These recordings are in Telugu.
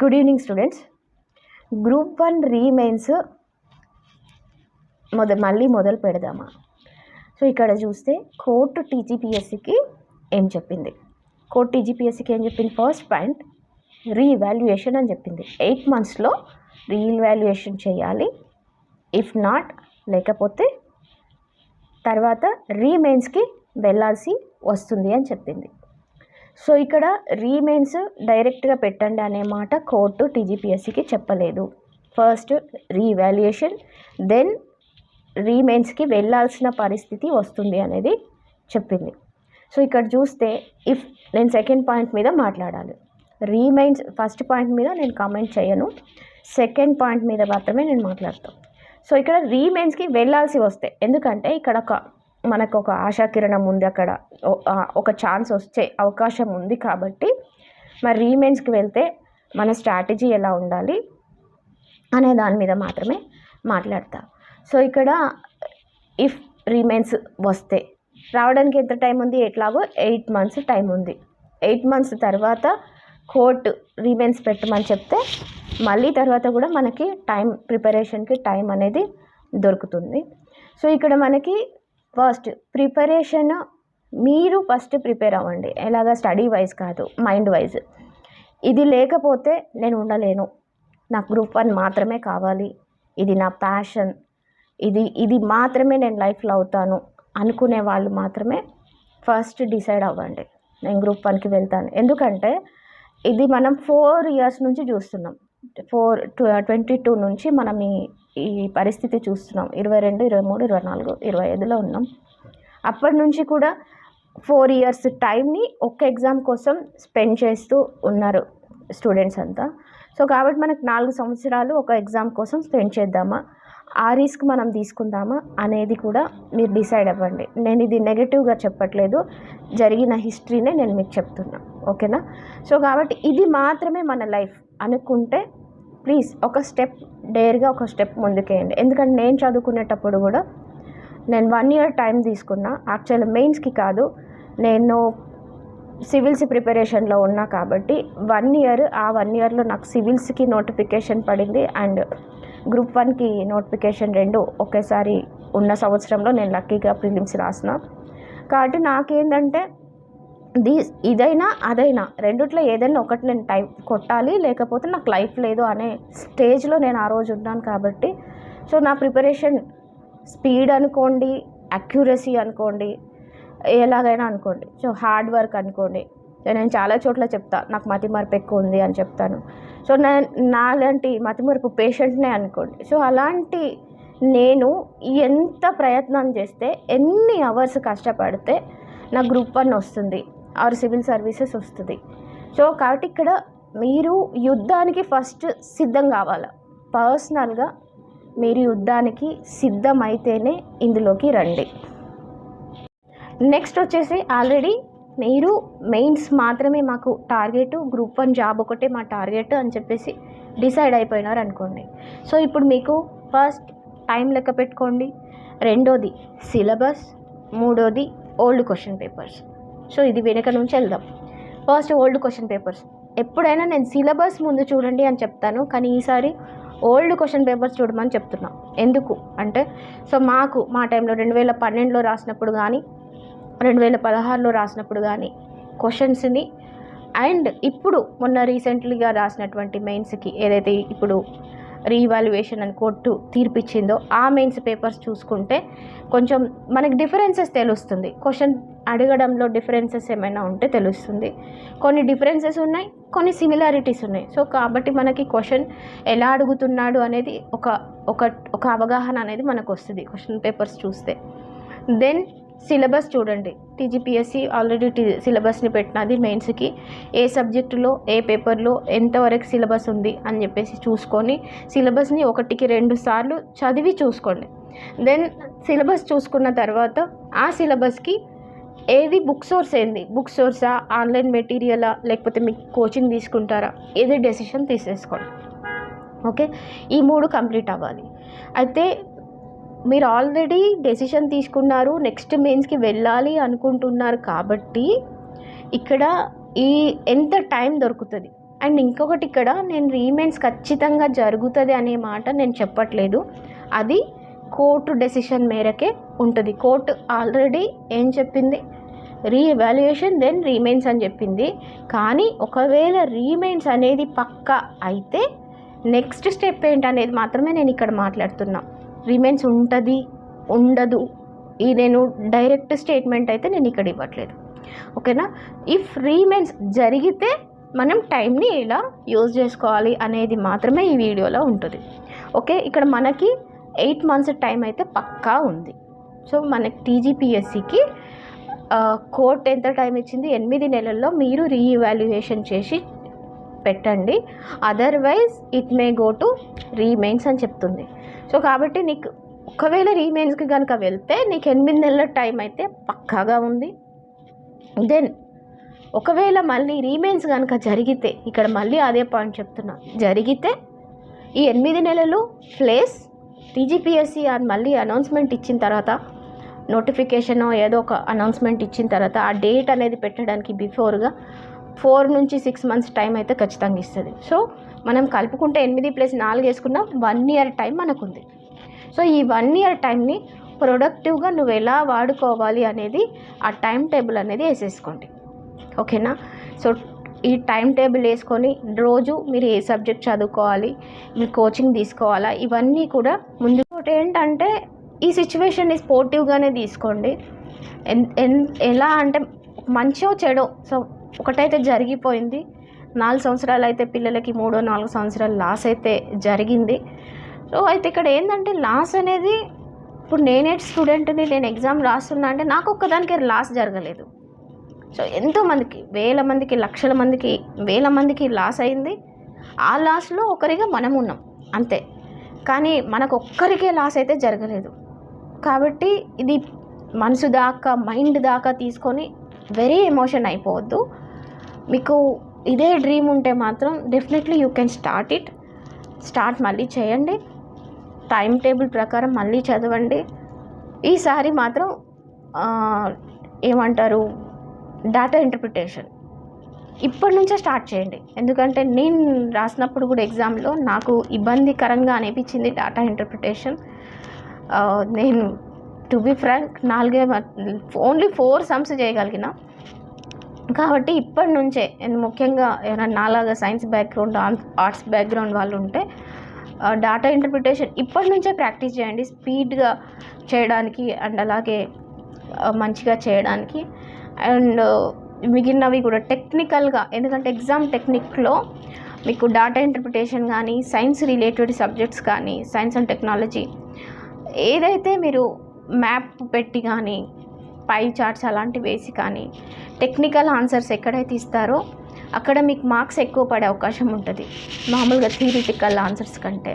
Good evening students group one remains మొద మళ్ళీ మొదలు పెడదామా? సో ఇక్కడ చూస్తే కోర్టు టీజీపీఎస్సికి ఏం చెప్పింది? కోర్టు టీజీపీఎస్సికి ఏం చెప్పింది? ఫస్ట్ పాయింట్ రీవాల్యుయేషన్ అని చెప్పింది. ఎయిట్ మంత్స్లో రీవాల్యుయేషన్ చేయాలి. ఇఫ్ నాట్ లేకపోతే తర్వాత రీమెయిన్స్కి వెళ్ళాల్సి వస్తుంది అని చెప్పింది. సో ఇక్కడ రీమెయిన్స్ డైరెక్ట్గా పెట్టండి అనే మాట కోర్టు టీజీపీఎస్సికి చెప్పలేదు. ఫస్ట్ రీవాల్యుయేషన్ దెన్ రీమెయిన్స్కి వెళ్ళాల్సిన పరిస్థితి వస్తుంది అనేది చెప్పింది. సో ఇక్కడ చూస్తే ఇఫ్ నేను సెకండ్ పాయింట్ మీద మాట్లాడాలి. రీమైన్స్ ఫస్ట్ పాయింట్ మీద నేను కామెంట్ చేయను. సెకండ్ పాయింట్ మీద మాత్రమే నేను మాట్లాడతాను. సో ఇక్కడ రీమెయిన్స్కి వెళ్ళాల్సి వస్తే ఎందుకంటే ఇక్కడ ఒక మనకు ఒక ఆశాకిరణం ఉంది అక్కడ. ఒక ఛాన్స్ వచ్చే అవకాశం ఉంది కాబట్టి మరి రీమెన్స్కి వెళ్తే మన స్ట్రాటజీ ఎలా ఉండాలి అనే దాని మీద మాత్రమే మాట్లాడతా. సో ఇక్కడ ఇఫ్ రీమెన్స్ వస్తే రావడానికి ఎంత టైం ఉంది? ఎట్లాగో ఎయిట్ మంత్స్ టైం ఉంది. ఎయిట్ మంత్స్ తర్వాత కోర్టు రీమెన్స్ పెట్టమని చెప్తే మళ్ళీ తర్వాత కూడా మనకి టైం ప్రిపరేషన్కి టైం అనేది దొరుకుతుంది. సో ఇక్కడ మనకి ఫస్ట్ ప్రిపరేషన్ మీరు ఫస్ట్ ప్రిపేర్ అవ్వండి. ఎలాగ స్టడీ వైజ్ కాదు మైండ్ వైజ్. ఇది లేకపోతే నేను ఉండలేను. నాకు గ్రూప్ వన్ మాత్రమే కావాలి. ఇది నా ప్యాషన్. ఇది ఇది మాత్రమే నేను లైఫ్లో అవుతాను అనుకునే వాళ్ళు మాత్రమే ఫస్ట్ డిసైడ్ అవ్వండి. నేను గ్రూప్ వన్కి వెళ్తాను. ఎందుకంటే ఇది మనం ఫోర్ ఇయర్స్ నుంచి చూస్తున్నాం. ఫోర్ ట్వంటీ టూ నుంచి మనం ఈ ఈ పరిస్థితి చూస్తున్నాం. ఇరవై రెండు ఇరవై మూడు ఇరవై నాలుగు ఇరవై ఐదులో ఉన్నాం. అప్పటి నుంచి కూడా ఫోర్ ఇయర్స్ టైంని ఒక్క ఎగ్జామ్ కోసం స్పెండ్ చేస్తూ ఉన్నారు స్టూడెంట్స్ అంతా. సో కాబట్టి మనకు నాలుగు సంవత్సరాలు ఒక ఎగ్జామ్ కోసం స్పెండ్ చేద్దామా? ఆ రిస్క్ మనం తీసుకుందామా అనేది కూడా మీరు డిసైడ్ అవ్వండి. నేను ఇది నెగటివ్గా చెప్పట్లేదు. జరిగిన హిస్టరీనే నేను మీకు చెప్తున్నా. ఓకేనా సో కాబట్టి ఇది మాత్రమే మన లైఫ్ అనుకుంటే ప్లీజ్ ఒక స్టెప్ డేర్గా ఒక స్టెప్ ముందుకేయండి. ఎందుకంటే నేను చదువుకునేటప్పుడు కూడా నేను వన్ ఇయర్ టైం తీసుకున్నా. యాక్చువల్ మెయిన్స్కి కాదు. నేను సివిల్స్ ప్రిపరేషన్లో ఉన్నా కాబట్టి వన్ ఇయర్ ఆ వన్ ఇయర్లో నాకు సివిల్స్కి నోటిఫికేషన్ పడింది. అండ్ గ్రూప్ వన్కి నోటిఫికేషన్ రెండు ఒకేసారి ఉన్న సంవత్సరంలో నేను లక్కీగా ప్రిలిమ్స్ రాసిన. కాబట్టి నాకేంటంటే దీ ఇదైనా అదైనా రెండిట్లో ఏదైనా ఒకటి నేను టైం కొట్టాలి లేకపోతే నాకు లైఫ్ లేదు అనే స్టేజ్లో నేను ఆ రోజు ఉన్నాను కాబట్టి. సో నా ప్రిపరేషన్ స్పీడ్ అనుకోండి అక్యురసీ అనుకోండి ఎలాగైనా అనుకోండి. సో హార్డ్ వర్క్ అనుకోండి. నేను చాలా చోట్ల చెప్తా నాకు మతి ఎక్కువ ఉంది అని చెప్తాను. సో నా నాలాంటి మతి పేషెంట్నే అనుకోండి. సో అలాంటి నేను ఎంత ప్రయత్నం చేస్తే ఎన్ని అవర్స్ కష్టపడితే నా గ్రూప్ వన్ వస్తుంది ఆర్ సివిల్ సర్వీసెస్ వస్తుంది. సో కాబట్టి ఇక్కడ మీరు యుద్ధానికి ఫస్ట్ సిద్ధం కావాలి? పర్సనల్గా మీరు యుద్ధానికి సిద్ధమైతేనే ఇందులోకి రండి. నెక్స్ట్ వచ్చేసి ఆల్రెడీ మీరు మెయిన్స్ మాత్రమే మాకు టార్గెట్ గ్రూప్ వన్ జాబ్ ఒకటే మా టార్గెట్ అని చెప్పేసి డిసైడ్ అయిపోయినారు అనుకోండి. సో ఇప్పుడు మీకు ఫస్ట్ టైం లెక్క పెట్టుకోండి. రెండోది సిలబస్ మూడోది ఓల్డ్ క్వశ్చన్ పేపర్స్ సో ఇది వెనక నుంచి వెళ్దాం. ఫస్ట్ ఓల్డ్ క్వశ్చన్ పేపర్స్ ఎప్పుడైనా నేను సిలబస్ ముందు చూడండి అని చెప్తాను కానీ ఈసారి ఓల్డ్ క్వశ్చన్ పేపర్స్ చూడమని చెప్తున్నాను ఎందుకు? అంటే సో మాకు మా టైంలో రెండు వేల పన్నెండులో రాసినప్పుడు కానీ రెండు వేల పదహారులో రాసినప్పుడు కానీ క్వశ్చన్స్ని. అండ్ ఇప్పుడు మొన్న రీసెంట్లీగా రాసినటువంటి మెయిన్స్కి ఏదైతే ఇప్పుడు రీవాల్యుయేషన్ అని కోర్టు తీర్పిచ్చిందో ఆ మెయిన్స్ పేపర్స్ చూసుకుంటే కొంచెం మనకి డిఫరెన్సెస్ తెలుస్తుంది. క్వశ్చన్ అడగడంలో డిఫరెన్సెస్ ఏమైనా ఉంటే తెలుస్తుంది. కొన్ని డిఫరెన్సెస్ ఉన్నాయి కొన్ని సిమిలారిటీస్ ఉన్నాయి. సో కాబట్టి మనకి క్వశ్చన్ ఎలా అడుగుతున్నాడు అనేది ఒక ఒక ఒక అవగాహన అనేది మనకు వస్తుంది క్వశ్చన్ పేపర్స్ చూస్తే. దెన్ సిలబస్ చూడండి. టీజీపీఎస్సీ ఆల్రెడీ టీ సిలబస్ని పెట్టినది మెయిన్స్కి. ఏ సబ్జెక్టులో ఏ పేపర్లో ఎంతవరకు సిలబస్ ఉంది అని చెప్పేసి చూసుకొని సిలబస్ని ఒకటికి రెండు సార్లు చదివి చూసుకోండి. దెన్ సిలబస్ చూసుకున్న తర్వాత ఆ సిలబస్కి ఏది బుక్ సోర్స్ ఏంది? బుక్ సోర్సా ఆన్లైన్ మెటీరియలా లేకపోతే మీకు కోచింగ్ తీసుకుంటారా? ఏది డెసిషన్ తీసేసుకోండి. ఓకే? ఈ మూడు కంప్లీట్ అవ్వాలి. అయితే మీరు ఆల్రెడీ డెసిషన్ తీసుకున్నారు నెక్స్ట్ మెయిన్స్కి వెళ్ళాలి అనుకుంటున్నారు కాబట్టి ఇక్కడ ఈ ఎంత టైం దొరుకుతుంది? అండ్ ఇంకొకటి ఇక్కడ నేను రీమెయిన్స్ ఖచ్చితంగా జరుగుతుంది అనే మాట నేను చెప్పట్లేదు. అది కోర్టు డెసిషన్ మేరకే ఉంటుంది. కోర్టు ఆల్రెడీ ఏం చెప్పింది? రీఎవాల్యుయేషన్ దెన్ రీమెయిన్స్ అని చెప్పింది. కానీ ఒకవేళ రీమెయిన్స్ అనేది పక్కా అయితే నెక్స్ట్ స్టెప్ ఏంటనేది మాత్రమే నేను ఇక్కడ మాట్లాడుతున్నా. రిమైన్స్ ఉంటుంది ఉండదు. ఈ నేను డైరెక్ట్ స్టేట్మెంట్ అయితే నేను ఇక్కడ ఇవ్వట్లేదు. ఓకేనా? ఇఫ్ రీమెన్స్ జరిగితే మనం టైంని ఇలా యూజ్ చేసుకోవాలి అనేది మాత్రమే ఈ వీడియోలో ఉంటుంది. ఓకే? ఇక్కడ మనకి ఎయిట్ మంత్స్ టైం అయితే పక్కా ఉంది. సో మనకి టీజీపీఎస్సికి కోర్ట్ ఎంత టైం ఇచ్చింది? ఎనిమిది నెలల్లో మీరు రీఇవాల్యుయేషన్ చేసి పెట్టండి. Otherwise it may go to remains అని చెప్తుంది. సో కాబట్టి నీకు ఒకవేళ రీమెయిన్స్కి కనుక వెళ్తే నీకు ఎనిమిది నెలల టైం అయితే పక్కాగా ఉంది. దెన్ ఒకవేళ మళ్ళీ రీమెయిన్స్ కనుక జరిగితే ఇక్కడ మళ్ళీ అదే పాయింట్ చెప్తున్నా. జరిగితే ఈ ఎనిమిది నెలలు ప్లేస్ టీజీపీఎస్సీ అని మళ్ళీ అనౌన్స్మెంట్ ఇచ్చిన తర్వాత నోటిఫికేషన్ ఏదో ఒక అనౌన్స్మెంట్ ఇచ్చిన తర్వాత ఆ డేట్ అనేది పెట్టడానికి బిఫోర్గా ఫోర్ నుంచి సిక్స్ మంత్స్ టైం అయితే ఖచ్చితంగా ఇస్తుంది. సో మనం కలుపుకుంటే ఎనిమిది ప్లస్ నాలుగు వేసుకున్న వన్ ఇయర్ టైం మనకుంది. సో ఈ వన్ ఇయర్ టైంని ప్రొడక్టివ్గా నువ్వు ఎలా వాడుకోవాలి అనేది ఆ టైం టేబుల్ అనేది వేసేసుకోండి. ఓకేనా? సో ఈ టైం టేబుల్ వేసుకొని రోజు మీరు ఏ సబ్జెక్ట్ చదువుకోవాలి మీరు కోచింగ్ తీసుకోవాలా ఇవన్నీ కూడా ముందు ఒకటి ఏంటంటే ఈ సిచ్యువేషన్ని స్పోర్టివ్గానే తీసుకోండి. ఎన్ ఎన్ ఎలా అంటే మంచో చెడో సో ఒకటైతే జరిగిపోయింది. నాలుగు సంవత్సరాలు అయితే పిల్లలకి మూడో నాలుగు సంవత్సరాలు లాస్ అయితే జరిగింది. సో అయితే ఇక్కడ ఏంటంటే లాస్ అనేది ఇప్పుడు నేనే స్టూడెంట్ని నేను ఎగ్జామ్ రాస్తున్నా అంటే నాకు ఒక్కదానికి లాస్ జరగలేదు. సో ఎంతోమందికి వేల మందికి లక్షల మందికి వేల మందికి లాస్ అయింది. ఆ లాస్లో ఒకరిగా మనం ఉన్నాం అంతే. కానీ మనకు ఒక్కరికే లాస్ అయితే జరగలేదు. కాబట్టి ఇది మనసు దాకా మైండ్ దాకా తీసుకొని వెరీ ఎమోషన్ అయిపోవద్దు. మీకు ఇదే డ్రీమ్ ఉంటే మాత్రం definitely you can start it start మళ్ళీ చేయండి. టైం టేబుల్ ప్రకారం మళ్ళీ చదవండి. ఈసారి మాత్రం ఏమంటారు? డేటా ఇంటర్ప్రిటేషన్ ఇప్పటి నుంచే స్టార్ట్ చేయండి. ఎందుకంటే నేను రాసినప్పుడు కూడా ఎగ్జామ్లో నాకు ఇబ్బందికరంగా అనిపించింది డేటా ఇంటర్ప్రిటేషన్ నేను టు బి ఫ్రాంక్ నాలుగే ఓన్లీ ఫోర్ సమ్స్ చేయగలిగిన. కాబట్టి ఇప్పటి నుంచే ముఖ్యంగా ఏమైనా నాలాగా సైన్స్ బ్యాక్గ్రౌండ్ ఆర్ట్స్ బ్యాక్గ్రౌండ్ వాళ్ళు ఉంటే డేటా ఇంటర్ప్రిటేషన్ ఇప్పటి నుంచే ప్రాక్టీస్ చేయండి. స్పీడ్గా చేయడానికి అండ్ అలాగే మంచిగా చేయడానికి. అండ్ మిగిలినవి కూడా టెక్నికల్గా ఎందుకంటే ఎగ్జామ్ టెక్నిక్లో మీకు డేటా ఇంటర్ప్రిటేషన్ కానీ సైన్స్ రిలేటెడ్ సబ్జెక్ట్స్ కానీ సైన్స్ అండ్ టెక్నాలజీ ఏదైతే మీరు మ్యాప్ పెట్టి కానీ పై చార్ట్స్ అలాంటివి వేసి కానీ టెక్నికల్ ఆన్సర్స్ ఎక్కడైతే ఇస్తారో అక్కడ మీకు మార్క్స్ ఎక్కువ పడే అవకాశం ఉంటుంది. మామూలుగా థియరిటికల్ ఆన్సర్స్ కంటే.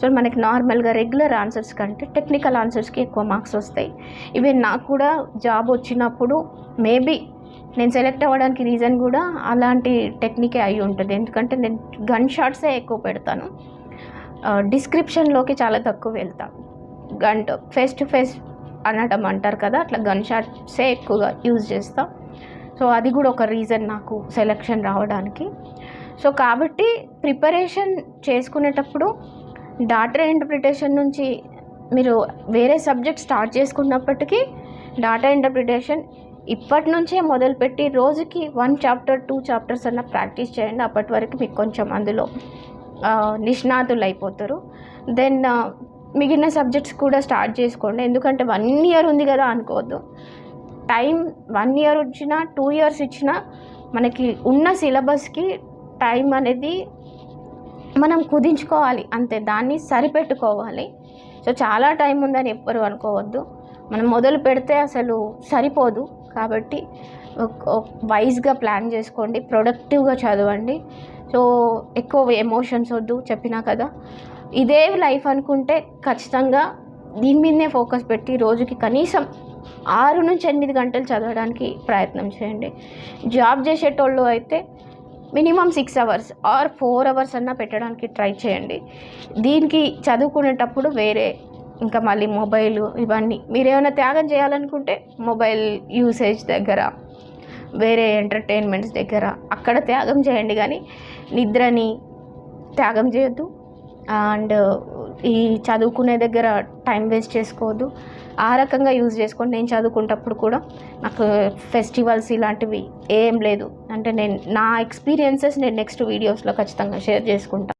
సో మనకి నార్మల్గా రెగ్యులర్ ఆన్సర్స్ కంటే టెక్నికల్ ఆన్సర్స్కి ఎక్కువ మార్క్స్ వస్తాయి. ఈవెన్ నాకు కూడా జాబ్ వచ్చినప్పుడు మేబీ నేను సెలెక్ట్ అవ్వడానికి రీజన్ కూడా అలాంటి టెక్నికే అయి ఉంటుంది. ఎందుకంటే నేను గన్ షాట్సే ఎక్కువ పెడతాను. డిస్క్రిప్షన్లోకి చాలా తక్కువ వెళ్తాను. గంట ఫేస్ టు ఫేస్ అనడం అంటారు కదా అట్లా గన్ షాట్సే ఎక్కువగా యూజ్ చేస్తాం. సో అది కూడా ఒక రీజన్ నాకు సెలెక్షన్ రావడానికి. సో కాబట్టి ప్రిపరేషన్ చేసుకునేటప్పుడు డాటా ఇంటర్ప్రిటేషన్ నుంచి మీరు వేరే సబ్జెక్ట్ స్టార్ట్ చేసుకున్నప్పటికీ డాటా ఇంటర్ప్రిటేషన్ ఇప్పటి నుంచే మొదలుపెట్టి రోజుకి వన్ చాప్టర్ టూ చాప్టర్స్ అన్న ప్రాక్టీస్ చేయండి. అప్పటి వరకు మీకు కొంచెం అందులో నిష్ణాతులు అయిపోతారు దెన్ మిగిలిన సబ్జెక్ట్స్ కూడా స్టార్ట్ చేసుకోండి. ఎందుకంటే వన్ ఇయర్ ఉంది కదా అనుకోవద్దు. టైం వన్ ఇయర్ వచ్చినా టూ ఇయర్స్ ఇచ్చినా మనకి ఉన్న సిలబస్కి టైం అనేది మనం కుదించుకోవాలి. అంతే దాన్ని సరిపెట్టుకోవాలి. సో చాలా టైం ఉందని ఎవ్వరు అనుకోవద్దు. మనం మొదలు పెడితే అసలు సరిపోదు. కాబట్టి వైజ్గా ప్లాన్ చేసుకోండి. ప్రొడక్టివ్గా చదవండి. సో ఎక్కువ ఎమోషన్స్ వద్దు చెప్పినా కదా. ఇదే లైఫ్ అనుకుంటే ఖచ్చితంగా దీని మీదనే ఫోకస్ పెట్టి రోజుకి కనీసం ఆరు నుంచి ఎనిమిది గంటలు చదవడానికి ప్రయత్నం చేయండి. జాబ్ చేసేటోళ్ళు అయితే minimum six hours or four hours అన్నా పెట్టడానికి ట్రై చేయండి. దీనికి చదువుకునేటప్పుడు వేరే ఇంకా మళ్ళీ మొబైల్ ఇవన్నీ మీరు ఏమైనా త్యాగం చేయాలనుకుంటే మొబైల్ యూసేజ్ దగ్గర వేరే ఎంటర్టైన్మెంట్స్ దగ్గర అక్కడ త్యాగం చేయండి. కానీ నిద్రని త్యాగం చేయొద్దు. అండ్ ఈ చదువుకునే దగ్గర టైం వేస్ట్ చేసుకోవద్దు. ఆ రకంగా యూజ్ చేసుకోండి. నేను చదువుకునేటప్పుడు కూడా నాకు ఫెస్టివల్స్ ఇలాంటివి ఏం లేదు. అంటే నేను నా ఎక్స్పీరియన్సెస్ నేను నెక్స్ట్ వీడియోస్లో ఖచ్చితంగా షేర్ చేసుకుంటాను